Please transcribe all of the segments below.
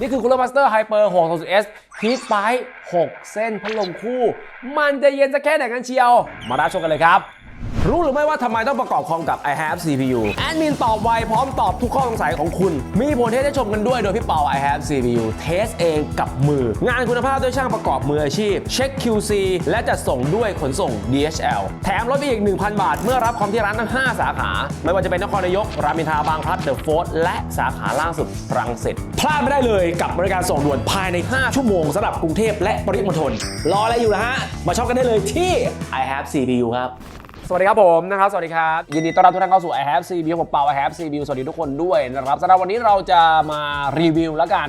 นี่คือคูลเลอร์มาสเตอร์ไฮเปอร์6 s Heat Pipe 6เส้นพัดลมคู่ มันจะเย็นสักแค่ไหนกันเชียว มารับชมกันเลยครับ รู้หรือไม่ว่าทำไมต้องประกอบคอมกับ i have CPU แอดมินตอบไวพร้อมตอบทุกข้อสงสัยของคุณ มีผลเทสให้ชมกันด้วยโดยพี่เปา i have CPU เทสเองกับมือ งานคุณภาพด้วยช่างประกอบมืออาชีพ เช็ค QC และจัดส่งด้วยขนส่ง DHL แถมลดไปอีก 1,000 บาท เมื่อรับคอมที่ร้านทั้ง 5 สาขา ไม่ว่าจะเป็นนครนายก รามอินทราบางพลัดเดอะโฟร์และสาขาล่าสุดรังสิตพลาดไม่ได้เลยกับบริการส่งด่วนภายใน 5 ชั่วโมงสำหรับกรุงเทพและปริมณฑลรออะไรอยู่นะฮะมาช็อปกันได้เลยที่ i have CPU ครับ สวัสดีครับผมนะครับ สวัสดีครับ ยินดีต้อนรับทุกท่านเข้าสู่ i have CPU ผมเปา i have CPU สวัสดีทุกคนด้วยนะครับสำหรับวันนี้เราจะมารีวิวแล้วกัน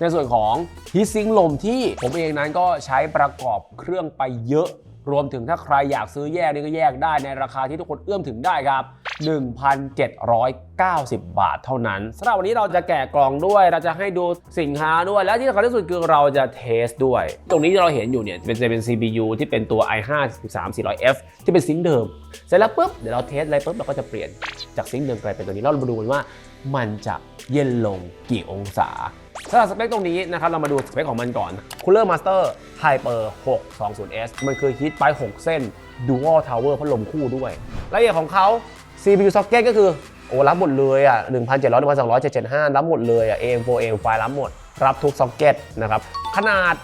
ในส่วนของฮีซิงลมที่ผมเองนั้นก็ใช้ประกอบเครื่องไปเยอะ รวมถึงถ้าใครอยากซื้อแยกนี่ก็แยกได้ในราคาที่ทุกคนเอื้อมถึงได้ครับ 1,790 บาทเท่านั้นสำหรับวันนี้เราจะแกะกล่องด้วย เราจะให้ดูสินค้าด้วย และที่สำคัญที่สุดคือเราจะเทสด้วย ตรงนี้ที่เราเห็นอยู่เนี่ยเป็นจะเป็น CPU ที่เป็นตัว i5 13400F ที่เป็นซิงเดิม เสร็จแล้วปุ๊บเดี๋ยวเราเทสอะไรปุ๊บเราก็จะเปลี่ยนจากซิงเดิมกลายเป็นตัวนี้เรามาดูกันว่ามันจะเย็นลงกี่องศาสำหรับสเปคตรงนี้นะครับ เรามาดูสเปคของมันก่อน Cooler Master Hyper 620S มันคือ Heat Pipe 6เส้น Dual Tower พัดลมคู่ด้วยรายละเอียดของเขา CPU socket ก็คือโอ้รับหมดเลยอะ1,700 1,200 775 รับหมดเลยอะ AM4 AM5 รับหมด รับทุกซ็อกเก็ตนะครับ ขนาด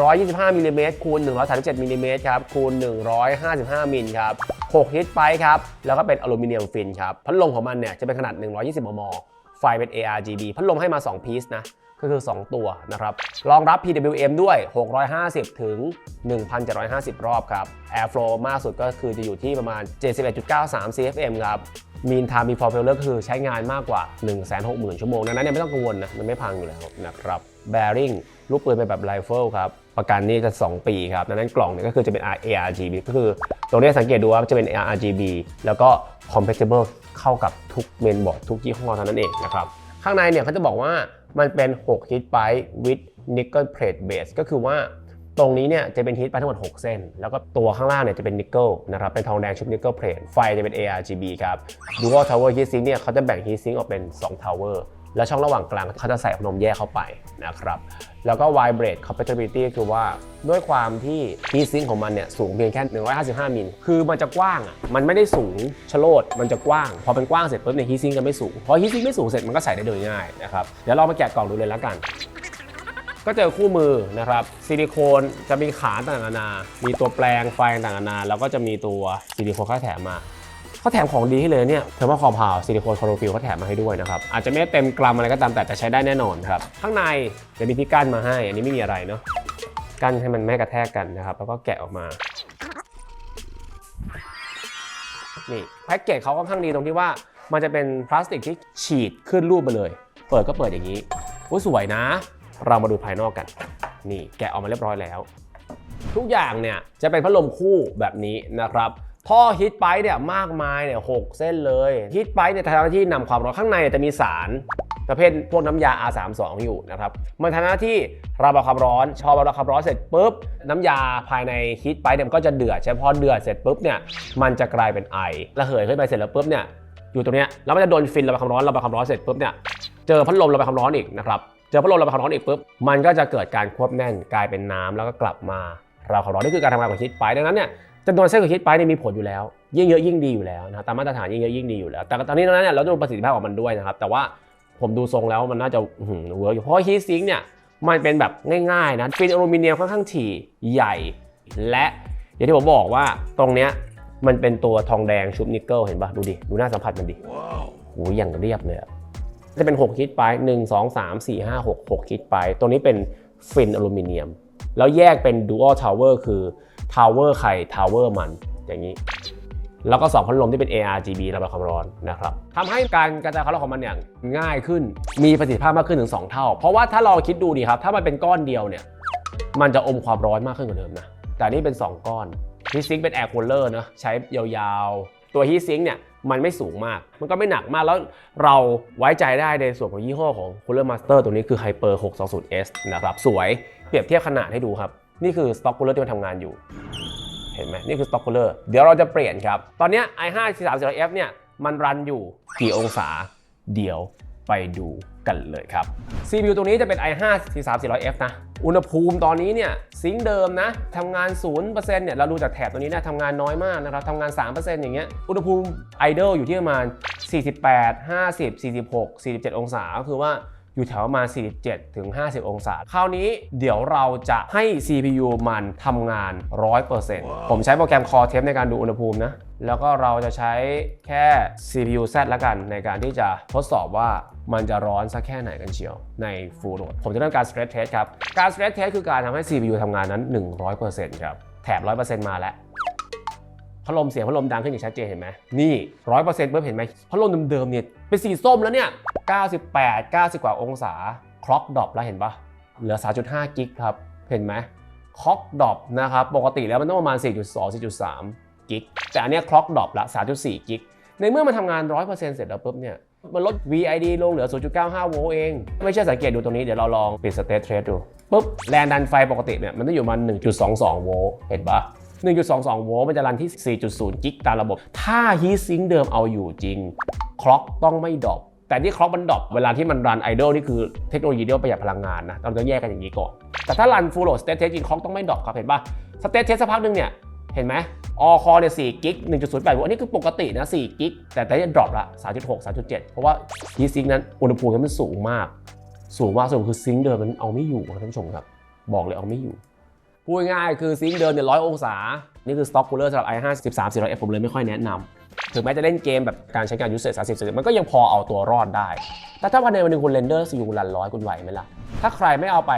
125มิลลิเมตรคูณ137มิลลิเมตรครับ คูณ 155มิลครับ 6 ฮิตไปครับ แล้วก็เป็นอลูมิเนียมฟินครับ พัดลมของมันเนี่ยจะเป็นขนาด 120 มม ไฟเป็น ARGB พัดลมให้มา2พีซนะ ก็คือ 2 ตัวนะครับ รองรับ PWM ด้วย 650 ถึง 1,750 รอบครับ Airflow มากสุดก็คือจะอยู่ที่ประมาณ 71.93 CFM ครับ Mean Time Before Failure ก็คือใช้งานมากกว่า 160,000 ชั่วโมง ดังนั้นเนี่ยไม่ต้องกังวลนะ มันไม่พังอยู่แล้วนะครับ Bearing ลูกปืนเป็นแบบไรเฟิลครับ ประกันนี่จะ 2 ปีครับดังนั้นกล่องเนี่ยก็คือจะเป็น ARGB ก็คือตรงนี้สังเกตดูว่าจะเป็น ARGB แล้วก็ compatible เข้ากับทุกเมนบอร์ดทุกยี่ห้อเท่านั้นเองนะครับ ข้างในเนี่ยเขาจะบอกว่ามันเป็น 6 hit pipe with nickel plate base ก็คือว่าตรงนี้เนี่ยจะเป็น hit pipe ทั้งหมด 6 เส้น แล้วก็ตัวข้างล่างเนี่ยจะเป็นนิกเกิลนะครับเป็นทองแดงชุบนิกเกิลเพลทไฟจะเป็น ARGB ครับ Dual Tower Heat Sink เนี่ยเขาจะแบ่ง Heat Sink ออกเป็น 2 Tower แล้วช่องระหว่างกลางเขาจะใส่พัดลมแยกเข้าไปนะครับ แล้วก็ Vibrate Compatibility คือว่าด้วยความที่ Heat Sink ของมันเนี่ยสูงเพียงแค่ 155 มิล คือมันจะกว้างอะ มันไม่ได้สูงชะโลด มันจะกว้าง พอเป็นกว้างเสร็จปุ๊บเนี่ย Heat Sink จะไม่สูง พอ Heat Sink ไม่สูงเสร็จมันก็ใส่ได้โดยง่ายนะครับ เดี๋ยวเรามาแกะกล่องดูเลยแล้วกัน ก็เจอคู่มือนะครับ ซิลิโคนจะมีขาต่างๆนานา มีตัวแปลงไฟต่างๆนานา แล้วก็จะมีตัวซิลิโคนเขาแถมมา เขาแถมของดีให้เลยเนี่ยเทอร์โมคอมพาวซิลิโคนคลอโรฟิลเขาแถมมาให้ด้วยนะครับอาจจะไม่เต็มกรัมอะไรก็ตามแต่แต่ใช้ได้แน่นอนครับข้างในจะมีที่กั้นมาให้ อันนี้ไม่มีอะไรเนาะกั้นให้มันไม่กระแทกกันนะครับแล้วก็แกะออกมานี่แพ็กเกจเขาค่อนข้างดีตรงที่ว่ามันจะเป็นพลาสติกที่ฉีดขึ้นรูปมาเลย เปิดก็เปิดอย่างนี้โอ้สวยนะ เรามาดูภายนอกกัน นี่แกะออกมาเรียบร้อยแล้ว ทุกอย่างเนี่ยจะเป็นพัดลมคู่แบบนี้นะครับ ท่อฮิตไปเนี่ยมากมายเนี่ยหกเส้นเลยฮิตไปเนี่ยทำหน้าที่นำความร้อนข้างในจะมีสารประเภทพวกน้ำยา R32 อยู่นะครับมันทำหน้าที่ระบายความร้อนพอระบายความร้อนเสร็จปุ๊บน้ำยาภายในฮิตไปเนี่ยมันก็จะเดือดใช่ไหมพอเดือดเสร็จปุ๊บเนี่ยมันจะกลายเป็นไอระเหยขึ้นไปเสร็จแล้วปุ๊บเนี่ยอยู่ตรงเนี้ยแล้วมันจะโดนฟินระบายความร้อนระบายความร้อนเสร็จปุ๊บเนี่ยเจอพัดลมระบายความร้อนอีกนะครับเจอพัดลมระบายความร้อนอีกปุ๊บมันก็จะเกิดการควบแน่นกลายเป็นน้ำแล้วก็กลับมาระบายความร้อนนี่คือการทำงานของฮิตไปดังนั้นเนี่ย จำนวนเส้นของฮิตไปเนี่ยมีผลอยู่แล้ว ยิ่งเยอะยิ่งดีอยู่แล้วนะตามมาตรฐานยิ่งเยอะยิ่งดีอยู่แล้ว แต่ตอนนี้นั้นเนี่ยเราดูประสิทธิภาพของมันด้วยนะครับ แต่ว่าผมดูทรงแล้วมันน่าจะหือเวิร์กอยู่เพราะฮีทซิงค์เนี่ยมันเป็นแบบง่ายๆนะฟินอลูมิเนียมค่อนข้างถี่ใหญ่ และอย่างที่ผมบอกว่าตรงเนี้ยมันเป็นตัวทองแดงชุบนิกเกิลเห็นปะดูดิ ดูหน้าสัมผัสมันดิโอ้ยอย่างเรียบเลยจะเป็น 6 คิดไป 1 2 3 4 5 6 6 คิดไปตัวนี้เป็นฟินอลูมิเนียม แล้วแยกเป็น Dual Tower คือ Tower ใคร Tower มันอย่างนี้ แล้วก็2พัดลมที่เป็น ARGB ระบายความร้อนนะครับทำให้การกระจายความร้อนของมันเนี่ยง่ายขึ้นมีประสิทธิภาพมากขึ้นถึง 2 เท่า เพราะว่าถ้าเราคิดดูดีครับ ถ้ามันเป็นก้อนเดียวเนี่ยมันจะอมความร้อนมากขึ้นกว่าเดิมนะแต่นี่เป็น 2 ก้อนฮีซิงเป็นแอร์คูลเลอร์นะใช้ยาวๆ ตัวฮีซิงเนี่ยมันไม่สูงมาก มันก็ไม่หนักมาก แล้วเราไว้ใจได้ในส่วนของยี่ห้อของ Cooler Master ตัวนี้คือ Hyper 620S นะครับ สวย เปรียบเทียบขนาดให้ดูครับ นี่คือ Stock Cooler ที่มันทำงานอยู่ เห็นไหมนี่คือ stock cooler เดี๋ยวเราจะเปลี่ยนครับ ตอนนี้ i5 430F เนี่ยมันรันอยู่กี่องศา เดี๋ยวไปดูกันเลยครับ CPU ตัวนี้จะเป็น i5 4300F นะ อุณหภูมิตอนนี้เนี่ยซิงเดิมนะทำงาน 0%เนี่ยเราดูจากแถบตัวนี้นะทำงานน้อยมากนะครับทำงาน 3%อย่างเงี้ย อุณหภูมิไอดอลอยู่ที่ประมาณ 48 50 46 47 องศา ก็คือว่า อยู่แถวประมาณ47ถึง50 องศา คราวนี้เดี๋ยวเราจะให้ CPU มันทำงาน 100%ผมใช้โปรแกรม Core Temp ในการดูอุณหภูมินะ แล้วก็เราจะใช้แค่ CPU Z ละกัน ในการที่จะทดสอบว่ามันจะร้อนสักแค่ไหนกันเชียว ใน Full Load ผมจะเริ่มการ Stress Test ครับ การ Stress Test คือการทำให้ CPU ทำงานนั้น 100%ครับ แถบ 100%มาแล้ว พัดลมเสียงพัดลมดังขึ้นอย่างชัดเจนเห็นไหมนี่ร้อยเปอร์เซ็นต์เพิ่มเห็นไหมพัดลมเดิมๆเนี่ยเป็นสีส้มแล้วเนี่ย 98 90 กว่าองศาคล็อกดรอปแล้วเห็นปะเหลือ 3.5 กิกครับ เห็นไหมคล็อกดรอปนะครับ ปกติแล้วมันต้องประมาณ 4.2 4.3 กิก แต่อันนี้คล็อกดรอปละ 3.4 กิก ในเมื่อมันทำงาน 100%เสร็จแล้วปุ๊บเนี่ย มันลด VID ลงเหลือ 0.95 โวลต์เอง ไม่เชื่อสังเกตดูตรงนี้ เดี๋ยวเราลองปิดสเตทเทรดดูปุ๊บ แรงดันไฟปกติเนี่ย มันต้องอยู่ประมาณ1.22 โวลต์ เห็นปะ 1.22 โวลต์มันจะรันที่ 4.0 กิกตามระบบ ถ้าฮีซิงเดิมเอาอยู่จริง คล็อกต้องไม่ดรอปแต่ที่คล็อกมันดรอปเวลาที่มันรันไอดอลนี่คือเทคโนโลยีเดียวประหยัดพลังงานนะเราต้องแยกกันอย่างนี้ก่อน แต่ถ้ารันฟูลโหลดสเตทเทสจริงคล็อกต้องไม่ดรอปครับเห็นปะสเตทเทสสักพักหนึ่งเนี่ยเห็นไหมออคอเนี่ย4กิก1.08โวลต์อันนี้คือปกตินะ4กิกแต่แต่จะดรอปละ3.6 3.7 เพราะว่าฮีซิงนั้นอุณหภูมิมันสูงมาก สูงมากสูงคือซิงค์เดิมมันเอาไม่อยู่ครับท่านผู้ชมครับ บอกเลยเอาไม่อยู่ พูดง่ายคือซิงเดิมเนี่ยร้อยองศา นี่คือสต็อกคูลเลอร์สำหรับ i5 13 400F ผมเลยไม่ค่อยแนะนำถึงแม้จะเล่นเกมแบบการใช้งาน usage 30 40มันก็ยังพอเอาตัวรอดได้ แต่ถ้าวันในวันหนึงคุณเรนเดอร์ซีคุณรันร้อยคุณไหวไหมล่ะ ถ้าใครไม่เอาไป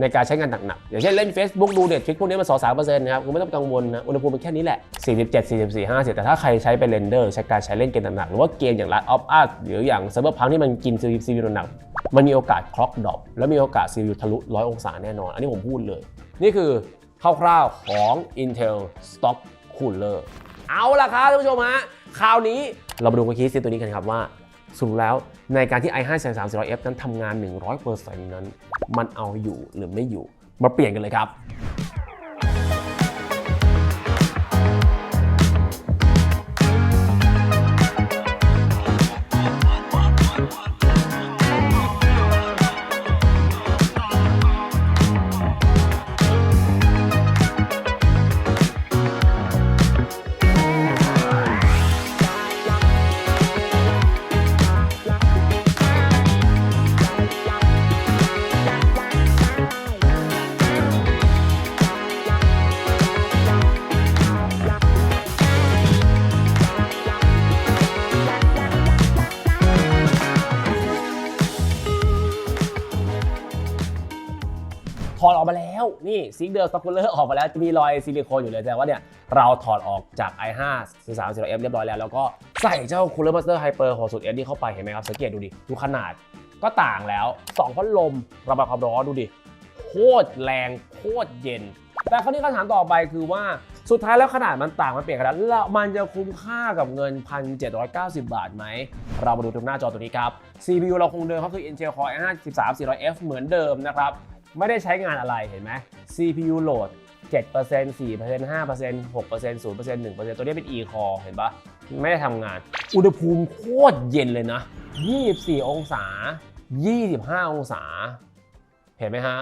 ในการใช้งานหนักๆอย่างเช่นเล่น Facebook ดู Netflix พวกนี้มัน2 3นะครับคุณไม่ต้องกังวลนะ อุณหภูมิมันแค่นี้แหละ 47 44 50 แต่ถ้าใครใช้ไปเรนเดอร์ ใช้การใช้เล่นเกมหนักๆหรือว่าเกมอย่าง Last of Us หรืออย่าง Cyberpunk ที่มันกิน CPU หนักมันมีโอกาสคล็อกดรอปและมีโอกาส CPU ทะลุ 100 องศาแน่นอน อันนี้ผมพูดเลย นี่คือคร่าวๆของ Intel Stock Cooler เอาล่ะครับท่านผู้ชมฮะคราวนี้เรามาดูกันคีย์ซิตัวนี้กันครับว่าสรุปแล้วในการที่ i5 3400F นั้นทำงาน 100%นั้น มันเอาอยู่หรือไม่อยู่ มาเปลี่ยนกันเลยครับ แล้วนี่ซิงเดอร์สต็อกคูลเลอร์ออกมาแล้วจะมีรอยซิลิโคนอยู่เลยแต่ว่าเนี่ยเราถอดออกจาก i5 43 0 f เรียบร้อยแล้ว แล้วก็ใส่เจ้า Cooler Master Hyper 60S นี่เข้าไปเห็นไหมครับสังเกตดูดิดูขนาดก็ต่างแล้ว2พัดลมระบายความร้อนดูดิโคตรแรงโคตรเย็น แต่คราวนี้คำถามต่อไปคือว่าสุดท้ายแล้วขนาดมันต่างมันเปลี่ยนขนาดแล้วมันจะคุ้มค่ากับเงิน 1,790 บาทไหม เรามาดูตรงหน้าจอตัวนี้ครับ CPU เราคงเดิมครับคือ Intel Core i5 13 400F เหมือนเดิมนะครับ ไม่ได้ใช้งานอะไรเห็นไหม CPU โหลด 7% 4% 5% 6% 0% 1%ตัวนี้เป็น e-core เห็นปะไม่ได้ทำงาน อุณหภูมิโคตรเย็นเลยนะ 24 องศา 25 องศา เห็นไหมฮะ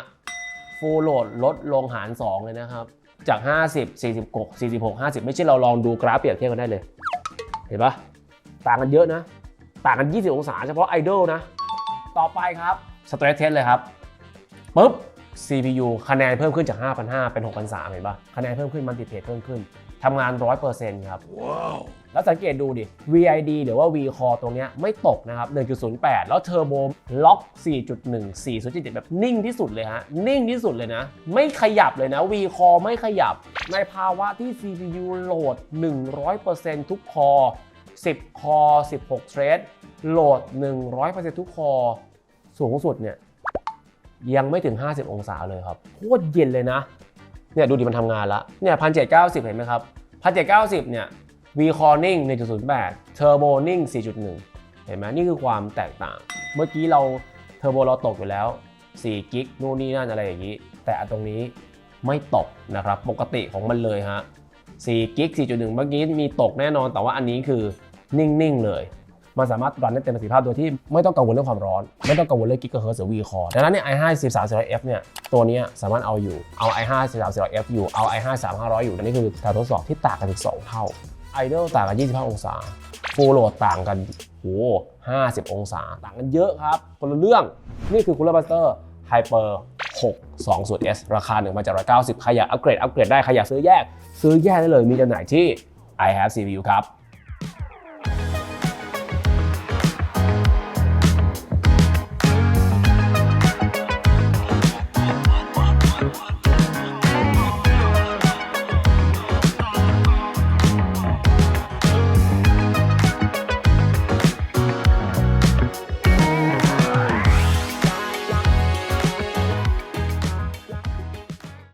ฟูลโหลดลดลงหาร 2 เลยนะครับ จาก 50 46 46 50 ไม่ใช่เราลองดูกราฟเปรียบเทียบกันได้เลย เห็นปะต่างกันเยอะนะ ต่างกัน 20 องศาเฉพาะไอดอลนะ ต่อไปครับสเตรสเทสเลยครับ ปุ๊บ CPU คะแนนเพิ่มขึ้นจาก 5,500 เป็น 6,300 เห็นปะคะแนนเพิ่มขึ้นมันติเพจเพิ่มขึ้นทำงาน 100%ครับแล้วสังเกตดูดิ VID หรือว่า V Core ตรงเนี้ยไม่ตกนะครับ 1.08 แล้วเทอร์โบล็อก 4.1 4.7 แบบนิ่งที่สุดเลยฮะ นิ่งที่สุดเลยนะ ไม่ขยับเลยนะ V Core ไม่ขยับ ในภาวะที่ CPU โหลด 100%ทุกคอ 10 คอ 16 เทรดโหลด 100%ทุกคอ สูงสุดเนี่ย ยังไม่ถึง 50 องศาเลยครับโคตรเย็นเลยนะเนี่ยดูดิมันทำงานละเนี่ยพันเจ็ดเก้าสิบเห็นไหมครับพันเจ็ดเก้าสิบเนี่ย V Core นิ่ง1.08 Turbo นิ่ง4.1 เห็นไหมนี่คือความแตกต่าง เมื่อกี้เราเทอร์โบเราตกอยู่แล้ว4กิกนู่นนี่นั่นอะไรอย่างนี้ แต่ตรงนี้ไม่ตกนะครับ ปกติของมันเลยฮะ4กิก4.1 เมื่อกี้มีตกแน่นอน แต่ว่าอันนี้คือนิ่ง ๆ เลย มันสามารถรันได้เต็มประสิทธิภาพโดยที่ไม่ต้องกังวลเรื่องความร้อน ไม่ต้องกังวลเรื่องกิกะเฮิร์ตหรือวีคอร์ดังนั้นเนี่ย i5 13400F เนี่ยตัวนี้สามารถเอาอยู่เอา i5 13400F อยู่เอา i5 3500 อยู่นนี้คือการทดสอบที่ต่างกันถึง2เท่า idle ต่างกัน 25 องศา full load ต่างกันโห50 องศา ต่างกันเยอะครับคนละเรื่องนี่คือ Cooler Buster Hyper 620S ราคา 1,790 ใครอยากอัปเกรด อัปเกรดได้ ใครอยากซื้อแยก ซื้อแยกได้เลย มีจำหน่ายที่ i have CPU ครับ